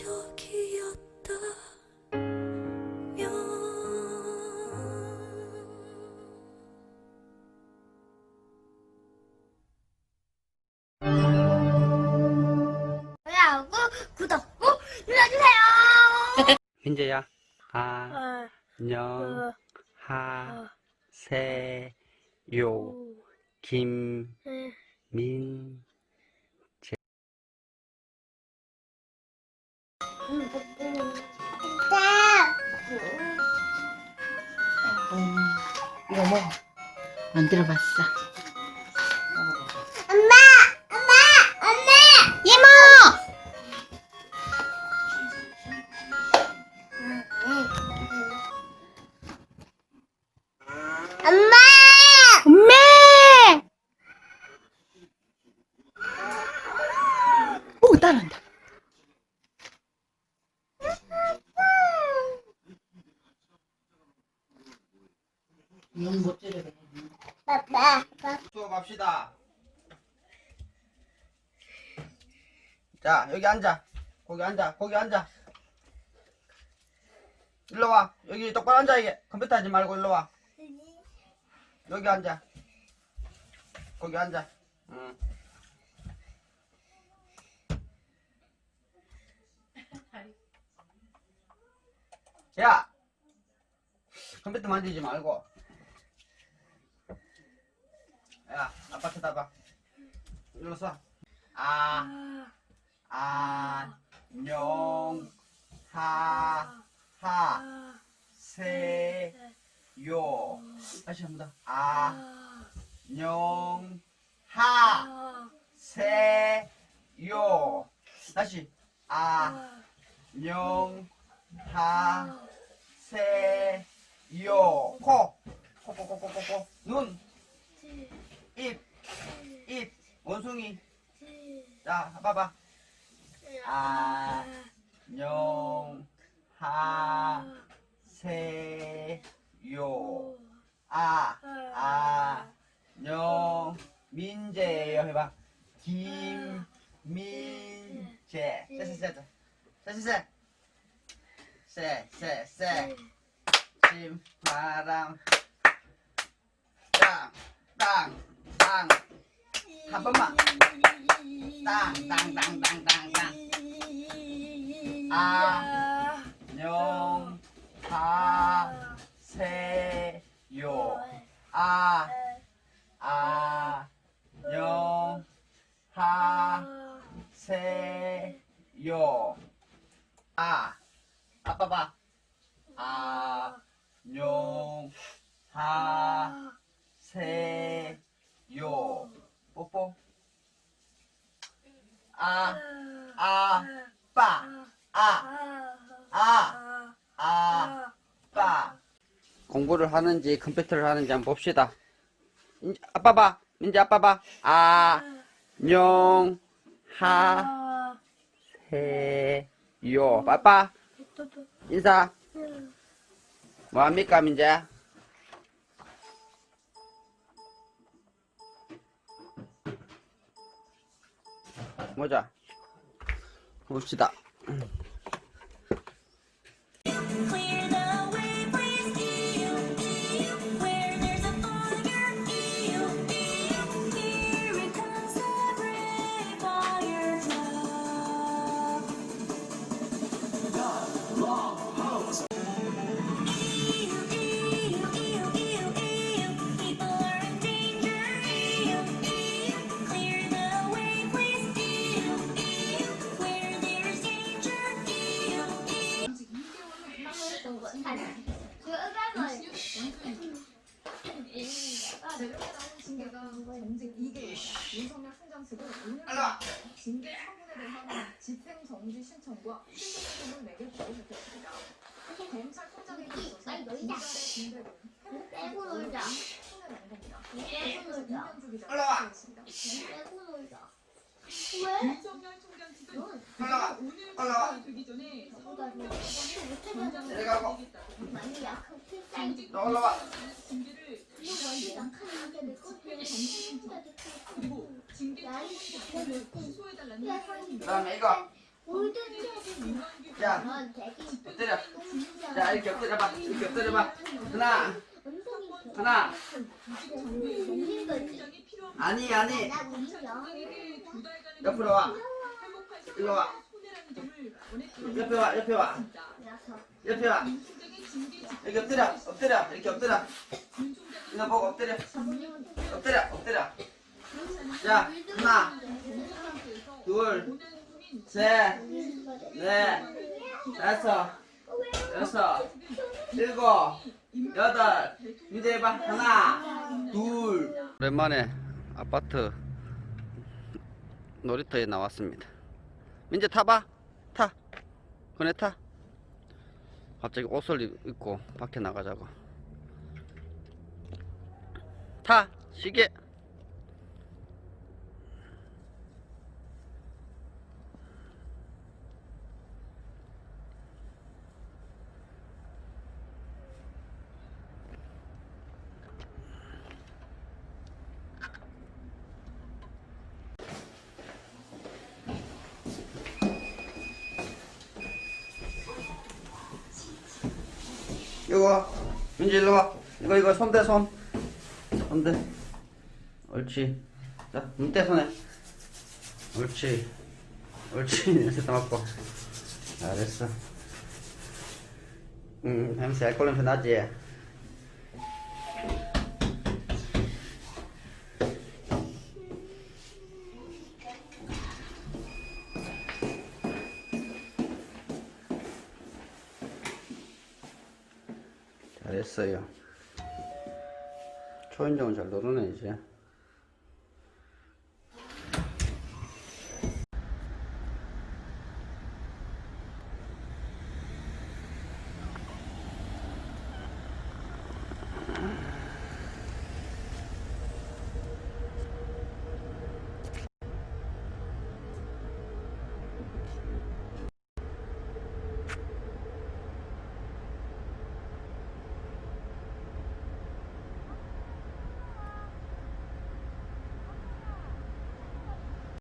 민재야, 아, 안녕, 하, 세, 요, 김, 민, 이거 뭐 만들어봤어. 엄마! 엄마! 엄마! 이모! 엄마! 엄마! 오 따라한다. 너무 못 때려요. 아빠, 수업합시다. 자, 여기 앉아. 거기 앉아. 거기 앉아. 일로 와. 여기 똑바로 앉아, 이게. 컴퓨터 하지 말고 일로 와. 여기 앉아. 거기 앉아. 응. 야! 컴퓨터 만지지 말고. 야, 아빠 쳐다봐. 일로 서. 아, 아, 녕, 하, 하, 세, 요. 다시 한 번 더. 아, 녕, 하, 세, 요. 다시. 아, 녕, 하, 세, 요. 코. 코, 코, 코, 코, 코, 코. 눈. 입, 입, 원숭이. 자, 봐봐. 아, 녕, 하, 세, 요. 아, 아, 녕, 민재요. 해봐. 김, 민 재. 세, 세, 세. 세, 세, 세. 세, 세, 세. 심, 바람. 땅, 땅, 땅. 한 번만. 땅, 땅, 땅, 땅, 땅, 땅. 아, 녕, 하, 세, 요. 아, 아, 녕, 하, 세, 요. 아, 아빠 봐. 아, 녕, 하, 세, 아, 아, 빠. 아, 아, 아, 빠. 공부를 하는지 컴퓨터를 하는지 한번 봅시다. 민- 아빠 봐. 민지 아빠 봐. 아, 녕, 하, 세, 요. 빠빠. 인사. 뭐 합니까, 민재? 보자. 봅시다. 징계가 정직 2개월 윤석열 총장 측은 오늘. 징계 처분에 대한 집행 정지 신청과 신고금을 내길 보고했습니다. 검찰총장에게 있어서 아니, 놀자. 이달의 징계는 빼고 놀자. 손해라는 겁니다. 빼고 그래서 놀자. 임명주 기자 올라와. 발표했습니다. 빼고 놀자. 왜? 윤석열 총장 측은 올라와. 오늘 올라와. 발표가 되기 전에 나보다 좀 못해가지고. 전장을 내려가고. 내리겠다고 많이 약한 필살기. 정직 너 올라와. 야, 야. 그다음에 이거. 야. 엎드려. 자, 이렇게 엎드려봐. 이렇게 엎드려봐. 하나, 하나. 아니, 아니. 옆으로 와. 일로 와. 옆에 와, 옆에 와. 옆에 와. 여기 엎드려, 엎드려, 이렇게 엎드려. 이거 보고 엎드려. 엎드려, 엎드려. 자, 하나, 둘, 셋, 넷, 다섯, 여섯, 일곱, 여덟. 이제 해봐. 하나, 둘. 오랜만에 아파트 놀이터에 나왔습니다. 민재 타봐. 타. 그네 타. 갑자기 옷을 입고 밖에 나가자고. 타. 시계. 이거 민지 일로 와. 이거 이거 손 대 손. 손대. 옳지. 자, 눈대 손에. 옳지. 옳지. 냄새 다 맡고. 잘했어. 음, 냄새 알코올 냄새 나지. 잘했어요. 초인종은 잘 이제.